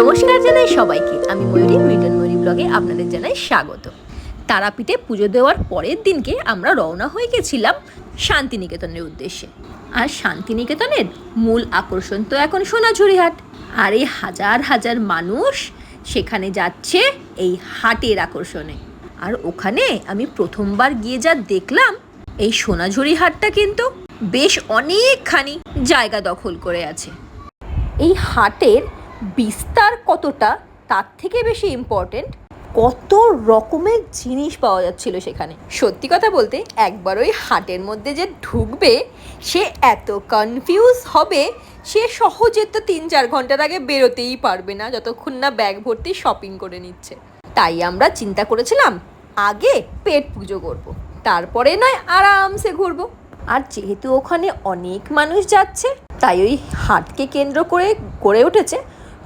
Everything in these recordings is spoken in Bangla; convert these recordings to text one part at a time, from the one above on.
নমস্কার জানাই সবাইকে। আমি ময়ূরী রিটার্ন ময়ূরী ব্লগে আপনাদের জানাই স্বাগত। তারাপীঠে পুজো দেওয়ার পরের দিনকে আমরা রওনা হয়ে গেছিলাম শান্তিনিকেতনের উদ্দেশ্যে। আর শান্তিনিকেতনের মূল আকর্ষণ তো এখন সোনাঝুরি হাট আর এই হাজার হাজার মানুষ সেখানে যাচ্ছে এই হাটের আকর্ষণে। আর ওখানে আমি প্রথমবার গিয়ে যা দেখলাম, এই সোনাঝুরি হাটটা কিন্তু বেশ অনেকখানি জায়গা দখল করে আছে। এই হাটের বিস্তার কতটা, তার থেকে বেশি ইম্পর্টেন্ট কত রকমের জিনিস পাওয়া যাচ্ছিল সেখানে সত্যি কথা বলতে একবার ওই হাটের মধ্যে যে ঢুকবে, সে এত কনফিউজ হবে, সে সহজে তো তিন চার ঘণ্টার আগে বেরোতেই পারবে না, যতক্ষণ না ব্যাগ ভর্তি শপিং করে নিচ্ছে তাই আমরা চিন্তা করেছিলাম, আগে পেট পুজো করব। তারপরে নয় আরামসে ঘুরবো আর যেহেতু ওখানে অনেক মানুষ যাচ্ছে, তাই ওই হাটকে কেন্দ্র করে গড়ে উঠেছে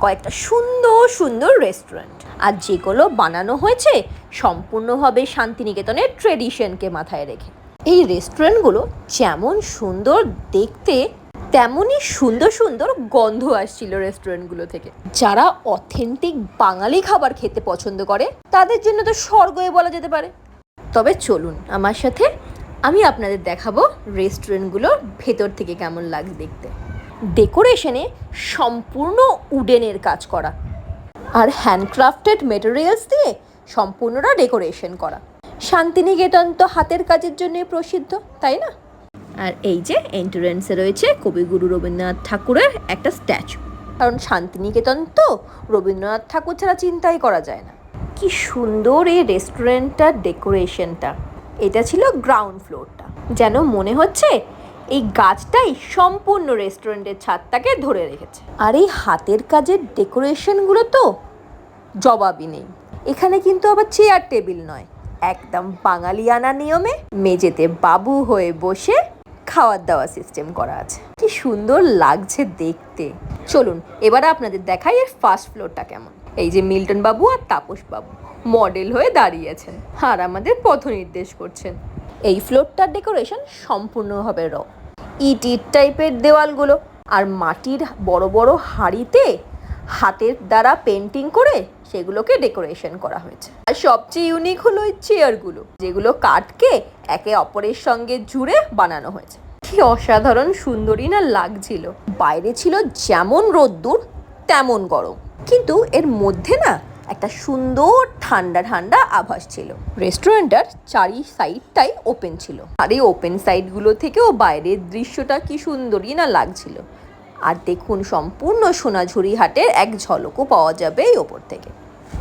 কয়েকটা সুন্দর সুন্দর রেস্টুরেন্ট আর যেগুলো বানানো হয়েছে সম্পূর্ণভাবে শান্তিনিকেতনের ট্রেডিশনকে মাথায় রেখে। এই রেস্টুরেন্টগুলো যেমন সুন্দর দেখতে, তেমনই সুন্দর সুন্দর গন্ধ আসছিল রেস্টুরেন্টগুলো থেকে। যারা অথেন্টিক বাঙালি খাবার খেতে পছন্দ করে, তাদের জন্য তো স্বর্গই বলা যেতে পারে। তবে চলুন আমার সাথে আমি আপনাদের দেখাবো রেস্টুরেন্টগুলোর ভেতর থেকে কেমন লাগে দেখতে। ডেকোরেশনে সম্পূর্ণ উডেনের কাজ করা আর হ্যান্ডক্রাফটেড মেটেরিয়ালস দিয়ে সম্পূর্ণটা ডেকোরেশন করা। শান্তিনিকেতন তো হাতের কাজের জন্য প্রসিদ্ধ তাই না? আর এই যে এন্ট্রান্সে রয়েছে কবিগুরু রবীন্দ্রনাথ ঠাকুরের একটা স্ট্যাচু কারণ শান্তিনিকেতন তো রবীন্দ্রনাথ ঠাকুর ছাড়া চিন্তাই করা যায় না। কি সুন্দর এই রেস্টুরেন্টটার ডেকোরেশনটা এটা ছিল গ্রাউন্ড ফ্লোরটা যেন মনে হচ্ছে এই গাছটাই সম্পূর্ণ রেস্টুরেন্টের ছাদটাকে ধরে রেখেছে। আর এই হাতের কাজের ডেকোরেশনগুলো তো জবাবই নেই। এখানে কিন্তু আবার চেয়ার টেবিল নয়। একদম বাঙালিয়ানা নিয়মে মেঝেতে বাবু হয়ে বসে খাওয়ার দাওয়া সিস্টেম করা আছে। কি সুন্দর লাগছে দেখতে। চলুন, এবার আপনাদের দেখাই এর ফার্স্ট ফ্লোরটা কেমন। এই যে মিল্টন বাবু আর তাপস বাবু মডেল হয়ে দাঁড়িয়েছেন আর আমাদের পথ নির্দেশ করছেন। এই ফ্লোরটার ডেকোরেশন সম্পূর্ণভাবে র ইট ইট টাইপের দেওয়ালগুলো আর মাটির বড় বড় হাঁড়িতে হাতের দ্বারা পেন্টিং করে সেগুলোকে ডেকোরেশন করা হয়েছে। আর সবচেয়ে ইউনিক হলো ওই চেয়ারগুলো, যেগুলো কাঠকে একে অপরের সঙ্গে জুড়ে বানানো হয়েছে। কি অসাধারণ সুন্দরী না লাগছিল। বাইরে ছিল যেমন রোদ্দুর, তেমন গরম। কিন্তু এর মধ্যে না একটা সুন্দর ঠান্ডা ঠান্ডা আভাস ছিল। রেস্টুরেন্টটার চারি সাইডটাই ওপেন ছিল। আর এই ওপেন সাইডগুলো থেকেও বাইরের দৃশ্যটা কি সুন্দরই না লাগছিল। আর দেখুন, সম্পূর্ণ সোনাঝুরি হাটের এক ঝলকও পাওয়া যাবে এই ওপর থেকে।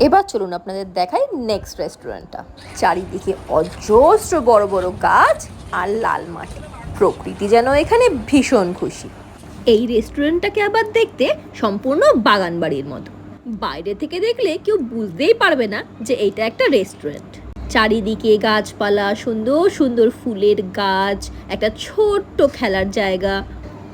এবার চলুন আপনাদের দেখাই নেক্সট রেস্টুরেন্টটা চারিদিকে অজস্র বড় বড় গাছ আর লাল মাটি প্রকৃতি যেন এখানে ভীষণ খুশি। এই রেস্টুরেন্টটাকে আবার দেখতে সম্পূর্ণ বাগান বাড়ির মতো। বাইরে থেকে দেখলে কেউ বুঝতেই পারবে না যে এইটা একটা রেস্টুরেন্ট চারিদিকে গাছপালা, সুন্দর সুন্দর ফুলের গাছ, একটা ছোট্ট খেলার জায়গা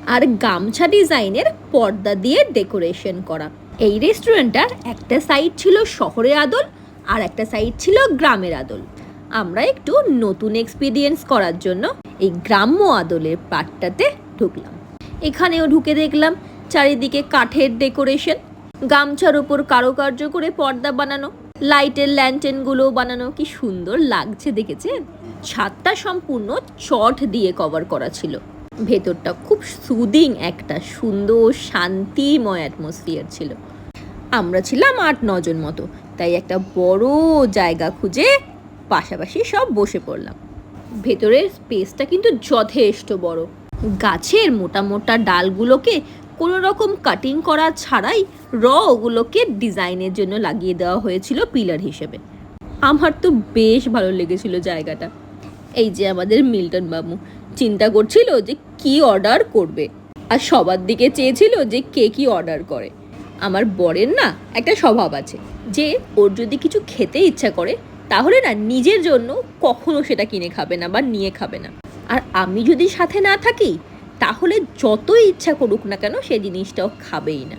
আর গামছা ডিজাইনের পর্দা দিয়ে ডেকোরেশন করা। এই রেস্টুরেন্টটার একটা সাইড ছিল শহরের আদল আর একটা সাইড ছিল গ্রামের আদল। আমরা একটু নতুন এক্সপিরিয়েন্স করার জন্য এই গ্রাম্য আদলের পার্টটাতে ঢুকলাম। এখানেও ঢুকে দেখলাম চারিদিকে কাঠের ডেকোরেশন গামছার উপর কারুকার্য করে পর্দা বানানো, লাইটের ল্যান্টেনগুলো বানানো, কি সুন্দর লাগছে দেখেছেন? ছাদটা সম্পূর্ণ চট দিয়ে কভার করা ছিল। ভেতরটা খুব সুদিং একটা, সুন্দর, শান্তিময় অ্যাটমসফিয়ার ছিল। আমরা ছিলাম আট নজন মতো, তাই একটা বড় জায়গা খুঁজে পাশাপাশি সব বসে পড়লাম। ভেতরের স্পেসটা কিন্তু যথেষ্ট বড়। গাছের মোটা মোটা ডালগুলোকে কোনো রকম কাটিং করা ছাড়াই র ওগুলোকে ডিজাইনের জন্য লাগিয়ে দেওয়া হয়েছিল পিলার হিসেবে। আমার তো বেশ ভালো লেগেছিল জায়গাটা। এই যে আমাদের মিল্টন বাবু চিন্তা করছিল যে কি অর্ডার করবে। আর সবার দিকে চেয়েছিল যে কে কি অর্ডার করে। আমার বরের না একটা স্বভাব আছে যে ওর যদি কিছু খেতে ইচ্ছা করে, তাহলে না নিজের জন্য কখনো সেটা কিনে খাবে না বা নিয়ে খাবে না। আর আমি যদি সাথে না থাকি তাহলে যতই ইচ্ছা করুক না কেন সে জিনিসটাও খাবেই না।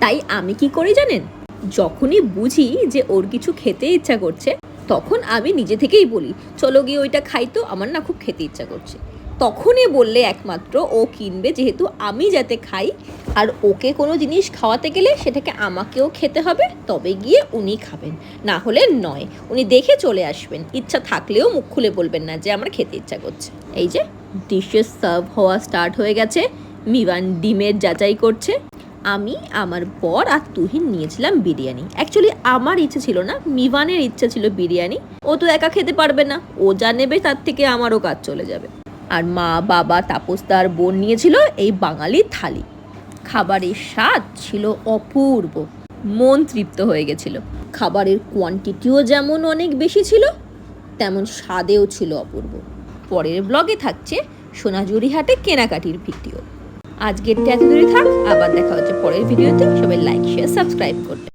তাই আমি কি করি জানেন? যখনই বুঝি যে ওর কিছু খেতে ইচ্ছা করছে, তখন আমি নিজে থেকেই বলি, চলো গিয়ে ওইটা খাই তো, আমার না খুব খেতে ইচ্ছা করছে। তখনই বললে একমাত্র, ও কিনবে যেহেতু আমি যাতে খাই, আর ওকে কোনো জিনিস খাওয়াতে গেলে সেটাকে আমাকেও খেতে হবে, তবে গিয়ে উনি খাবেন। না হলে নয়, উনি দেখে চলে আসবেন। ইচ্ছা থাকলেও মুখ খুলে বলবেন না যে আমার খেতে ইচ্ছা করছে। এই যে ডিশেস সার্ভ হওয়া স্টার্ট হয়ে গেছে। মিবান ডিমের যাচাই করছে। আমি, আমার বর আর তুহিন নিয়েছিলাম বিরিয়ানি। অ্যাকচুয়ালি আমার ইচ্ছে ছিল না মিভানের ইচ্ছে ছিল বিরিয়ানি। ও তো একা খেতে পারবে না। ও যা নেবে, তার থেকে আমারও কাজ চলে যাবে। আর মা, বাবা তাপসদার বোন নিয়েছিল এই বাঙালি থালি। খাবারের স্বাদ ছিল অপূর্ব। মন তৃপ্ত হয়ে গেছিল। খাবারের কোয়ান্টিটিও যেমন অনেক বেশি ছিল, তেমন স্বাদেও ছিল অপূর্ব। পরের ব্লগে থাকছে সোনাঝুরি হাটে কেনাকাটির ভিডিও। আজকের এত দূরে থাক, আবার দেখা হচ্ছে পরের ভিডিওতে। সবাই লাইক শেয়ার সাবস্ক্রাইব করবে